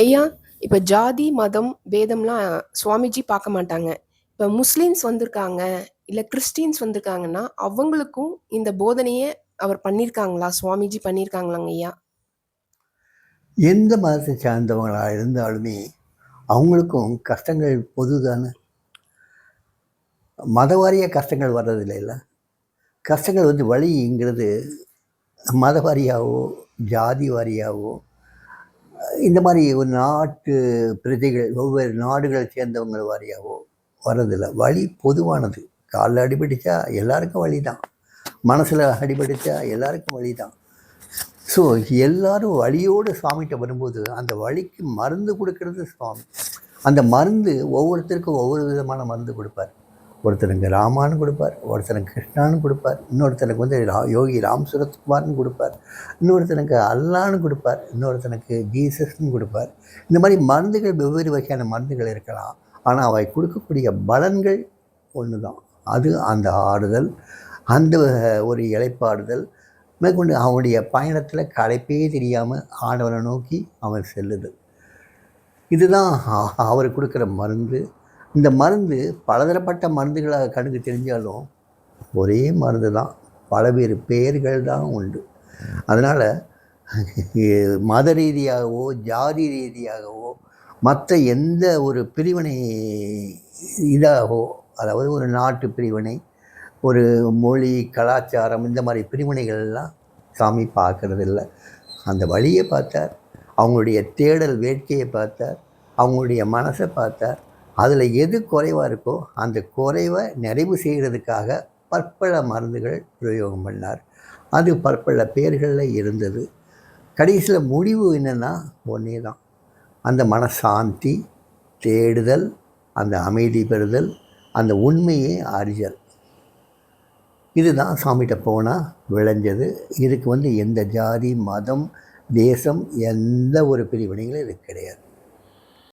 ஐயா, இப்போ ஜாதி, மதம், பேதம்லாம் சுவாமிஜி பார்க்க மாட்டாங்க. இப்போ முஸ்லீம்ஸ் வந்திருக்காங்க, இல்லை கிறிஸ்டின்ஸ் வந்திருக்காங்கன்னா, அவங்களுக்கும் இந்த போதனையை அவர் பண்ணியிருக்காங்களா? சுவாமிஜி பண்ணியிருக்காங்களாங்க ஐயா? எந்த மதத்தை சார்ந்தவங்களாக இருந்தாலுமே, அவங்களுக்கும் கஷ்டங்கள் பொதுதானே. மதவாரிய கஷ்டங்கள் வர்றதில்லைல்ல. கஷ்டங்கள் வந்து வழிங்கிறது மதவாரியாகவோ ஜாதி வாரியாகவோ இந்த மாதிரி ஒரு நாட்டு பிரதிகள் ஒவ்வொரு நாடுகளை சேர்ந்தவங்க வாரியாவோ வர்றதில்ல. வழி பொதுவானது. காலில் அடிபட்டுச்சா எல்லாருக்கும் வழி தான். மனசில் அடிபடித்தா எல்லாருக்கும் வழி தான். ஸோ எல்லாரும் வழியோடு சுவாமிகிட்ட வரும்போது, அந்த வழிக்கு மருந்து கொடுக்கறது சுவாமி. அந்த மருந்து ஒவ்வொருத்தருக்கும் ஒவ்வொரு விதமான மருந்து கொடுப்பார் ஒருத்தனுக்கு ராமான்னு கொடுப்பார் ஒருத்தனுக்கு கிருஷ்ணான்னு கொடுப்பார் இன்னொருத்தனுக்கு வந்து ரா யோகி ராம் சுரத்குமார்ன்னு குடுப்பார், இன்னொருத்தனுக்கு அல்லான்னு கொடுப்பார் இன்னொருத்தனுக்கு ஜீசஸ்ன்னு கொடுப்பார் இந்த மாதிரி மருந்துகள் வெவ்வேறு வகையான மருந்துகள் இருக்கலாம். ஆனால் அவை கொடுக்கக்கூடிய பலன்கள் ஒன்று தான். அது அந்த ஆறுதல், அந்த ஒரு இளைப்பாறுதல், மேற்கொண்டு அவனுடைய பயணத்தில் களைப்பே தெரியாமல் ஆண்டவனை நோக்கி அவன் செல்லுதல். இதுதான் அவர் கொடுக்குற மருந்து. இந்த மருந்து பலதரப்பட்ட மருந்துகளாக கண்ணுக்கு தெரிஞ்சாலும், ஒரே மருந்து தான். பலவேறு பெயர்கள் தான் உண்டு. அதனால் மத ரீதியாகவோ, ஜாதி ரீதியாகவோ, மற்ற எந்த ஒரு பிரிவினை இதாகவோ, அதாவது ஒரு நாட்டு பிரிவினை, ஒரு மொழி, கலாச்சாரம் இந்த மாதிரி பிரிவினைகள்லாம் சாமி பார்க்குறதில்ல அந்த வழியை பார்த்தார். அவங்களுடைய தேடல் வேட்கையை பார்த்தார். அவங்களுடைய மனசை பார்த்தார். அதில் எது குறைவாக இருக்கோ, அந்த குறைவை நிறைவு செய்கிறதுக்காக பற்பல மருந்துகள் பிரயோகம் பண்ணார். அது பற்பல பேர்களில் இருந்தது. கடைசியில் முடிவு என்னென்னா ஒன்றே தான். அந்த மனசாந்தி, தேடுதல், அந்த அமைதி பெறுதல், அந்த உண்மையை அறிதல். இதுதான் சாமிட்ட போனால் விளைஞ்சது. இதுக்கு வந்து எந்த ஜாதி, மதம், தேசம் எந்த ஒரு பிரிவினைகளும் இது கிடையாது.